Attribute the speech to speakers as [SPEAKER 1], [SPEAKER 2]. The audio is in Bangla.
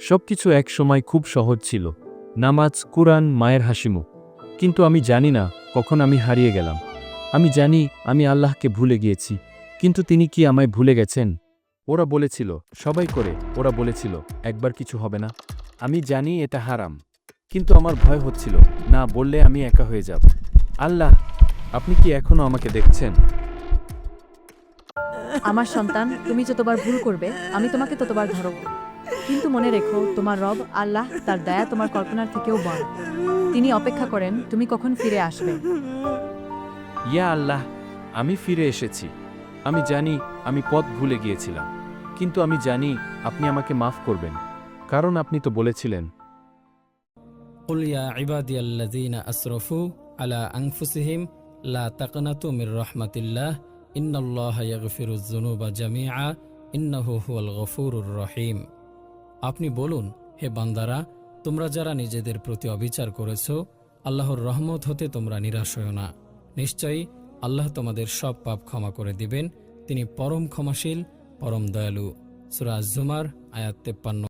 [SPEAKER 1] সবকিছু এক সময় খুব সহজ ছিল। নামাজ, কুরআন, মায়ের হাসিমুখ কিন্তু আমি জানি না কখন আমি হারিয়ে গেলাম। আমি জানি আমি আল্লাহকে ভুলে গিয়েছি। কিন্তু তিনি কি আমায় ভুলে গেছেন? ওরা বলেছিল, সবাই করে, ওরা বলেছিল, একবার কিছু হবে না। আমি জানি এটা হারাম। কিন্তু আমার ভয় হচ্ছিল, না বললে আমি একা হয়ে যাব। আল্লাহ, আপনি কি এখনও আমাকে দেখছেন?
[SPEAKER 2] আমার সন্তান, তুমি যতবার ভুল করবে, আমি তোমাকে ততবার ধরব। কিন্তু মনে রেখো তোমার রব আল্লাহ তার দয়া তোমার কল্পনার থেকেও বড় তিনি অপেক্ষা করেন তুমি কখন ফিরে আসবে
[SPEAKER 1] ইয়া আল্লাহ আমি ফিরে এসেছি আমি জানি আমি পথ ভুলে গিয়েছিলাম কিন্তু আমি জানি আপনি আমাকে মাফ করবেন কারণ আপনি তো বলেছিলেন
[SPEAKER 3] قل يا عبادي الذين أسرفوا على أنفسهم لا تقنطوا من رحمة الله إن الله يغفر الذنوب جميعا إنه هو الغفور الرحيم আপনি বলুন, হে বান্দারা, তোমরা যারা নিজেদের প্রতি অবিচার করেছ, আল্লাহর রহমত হতে তোমরা নিরাশ হও না। নিশ্চয়ই আল্লাহ তোমাদের সব পাপ ক্ষমা করে দিবেন। তিনি পরম ক্ষমাশীল, পরম দয়ালু। সুরাজ জুমার আয়াত তেপ্পান্ন।